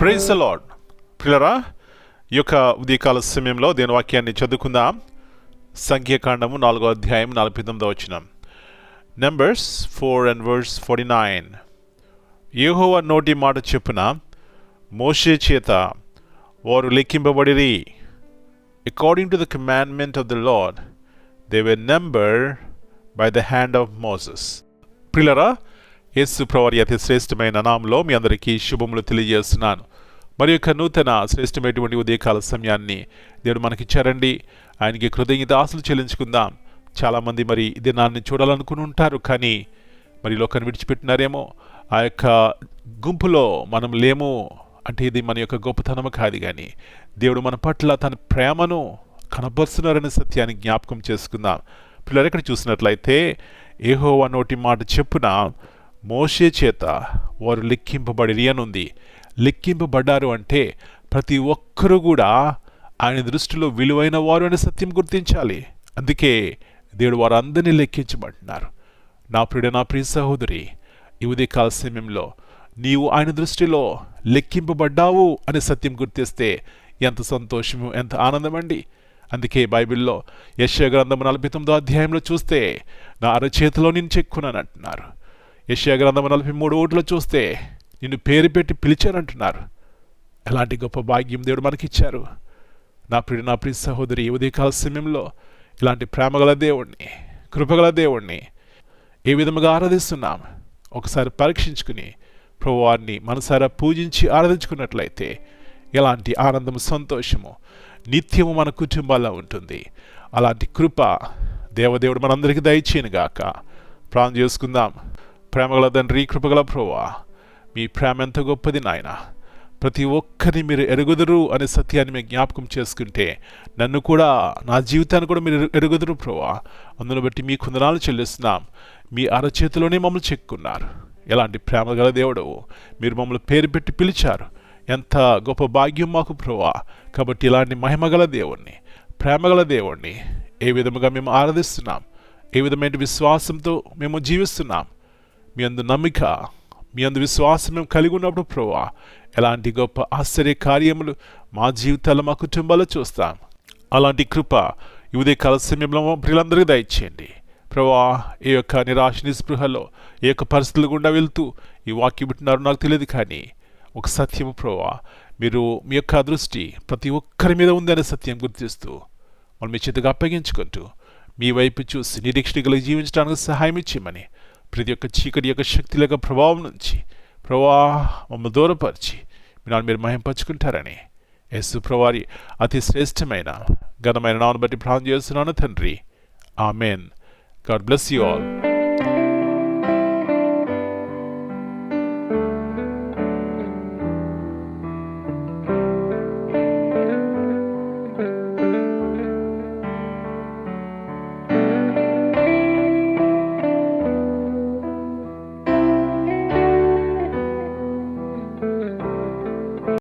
Praise lord పిల్లరా ఈ యొక్క ఉదయకాల సమయంలో దేని వాక్యాన్ని చదువుకుందాం. సంఖ్యాకాండము నాలుగో అధ్యాయం నలభై తొమ్మిదో వచ్చిన numbers four and verse forty nine ఏహోవ నోటి మాట చెప్పున మోషే చేత వారు లెక్కింపబడిరి. According to the commandment of the Lord they were number by the hand of Moses పిల్లరా యేసు ప్రవారి అతి శ్రేష్టమైన నామంలో మీ అందరికీ శుభములు తెలియజేస్తున్నాను. మరి యొక్క నూతన శ్రేష్టమైనటువంటి ఉదయకాల సమయాన్ని దేవుడు మనకిచ్చారండి. ఆయనకి కృతజ్ఞత ఆశలు చెల్లించుకుందాం. చాలామంది మరి దినాన్ని చూడాలనుకుని ఉంటారు కానీ మరి లోకాన్ని విడిచిపెట్టినారేమో? ఆ యొక్క గుంపులో మనం లేము అంటే ఇది మన యొక్క గొప్పతనం కాదు కానీ దేవుడు మన పట్ల తన ప్రేమను కనబరుస్తున్నారనే సత్యాన్ని జ్ఞాపకం చేసుకుందాం. పిల్లలు ఎక్కడ చూసినట్లయితే ఏహోవా నోటి మాట చెప్పున మోషే చేత వారు లెక్కింపబడి అనుంది లెక్కింపబడ్డారు అంటే ప్రతి ఒక్కరూ కూడా ఆయన దృష్టిలో విలువైన వారు అనే సత్యం గుర్తించాలి. అందుకే దేవుడు వారందరినీ లెక్కించబడుతున్నారు నా ప్రియుడ నా ప్రియ సహోదరి ఈ ఉదయకాల సమయంలో నీవు ఆయన దృష్టిలో లెక్కింపబడ్డావు అనే సత్యం గుర్తిస్తే ఎంత సంతోషము ఎంత ఆనందమండి. అందుకే బైబిల్లో యశ్య గ్రంథం నలభై తొమ్మిదో అధ్యాయంలో చూస్తే నా అరచేతిలో నేను చెక్కున్నాను అంటున్నారు. యశ్యా గ్రంథం నలభై మూడు ఓట్లో చూస్తే నిన్ను పేరు పెట్టి పిలిచారంటున్నారు. ఎలాంటి గొప్ప భాగ్యం దేవుడు మనకిచ్చారు. నా ప్రియుడు నా ప్రియ సహోదరి ఉదయకాల సమయంలో ఇలాంటి ప్రేమగల దేవుణ్ణి కృపగల దేవుణ్ణి ఏ విధముగా ఆరాధిస్తున్నాం? ఒకసారి పరీక్షించుకుని ప్రభువారిని మనసారా పూజించి ఆరాధించుకున్నట్లయితే ఎలాంటి ఆనందము సంతోషము నిత్యము మన కుటుంబాల్లో ఉంటుంది. అలాంటి కృప దేవదేవుడు మనందరికీ దయచేయను గాక ప్రాణం చేసుకుందాం. ప్రేమగల తండ్రి కృపగల ప్రోవా మీ ప్రేమ ఎంత గొప్పది నాయన. ప్రతి ఒక్కరిని మీరు ఎరుగుదురు అనే సత్యాన్ని మీరు జ్ఞాపకం చేసుకుంటే నన్ను కూడా నా జీవితాన్ని కూడా మీరు ఎరుగుదురు ప్రోవా అందును బట్టి మీ కుందనాలు చెల్లిస్తున్నాం. మీ అరచేతిలోనే మమ్మల్ని చెక్కున్నారు. ఎలాంటి ప్రేమ గల దేవుడు మీరు మమ్మల్ని పేరు పెట్టి పిలిచారు. ఎంత గొప్ప భాగ్యం మాకు ప్రోవా కాబట్టి ఇలాంటి మహిమగల దేవుణ్ణి ప్రేమగల దేవుణ్ణి ఏ విధముగా మేము ఆరాధిస్తున్నాం. ఏ విధమైన విశ్వాసంతో మేము జీవిస్తున్నాం. మీ అందు నమ్మిక మీ అందు విశ్వాసం మేము కలిగి ఉన్నప్పుడు ప్రభా ఎలాంటి గొప్ప ఆశ్చర్య కార్యములు మా జీవితాల్లో మా కుటుంబాల్లో చూస్తాం. అలాంటి కృప ఈ ఉదయ కాల సమయంలో ప్రియులందరికీ దయచేయండి. ప్రభా ఈ యొక్క నిరాశ నిస్పృహలో ఏ యొక్క పరిస్థితులు గుండా వెళ్తూ ఈ వాక్యం వింటున్నారో నాకు తెలియదు కానీ ఒక సత్యము ప్రభా మీరు మీ యొక్క దృష్టి ప్రతి ఒక్కరి మీద ఉందనే సత్యం గుర్తిస్తూ మనం మీ చేతిగా అప్పగించుకుంటూ మీ వైపు చూసి నిరీక్షణ కలిగి జీవించడానికి సహాయం ఇచ్చేయమని ప్రతి ఒక్క చీకటి యొక్క శక్తి యొక్క ప్రభావం నుంచి ప్రభా మమ్మల్ని దూరపరిచి మీరు మీరు మహింపరుచుకుంటారని యేసు ప్రవారి అతి శ్రేష్టమైన ఘనమైన నాను బట్టి ప్రాణం చేస్తున్నాను తండ్రి. Amen. God bless you all.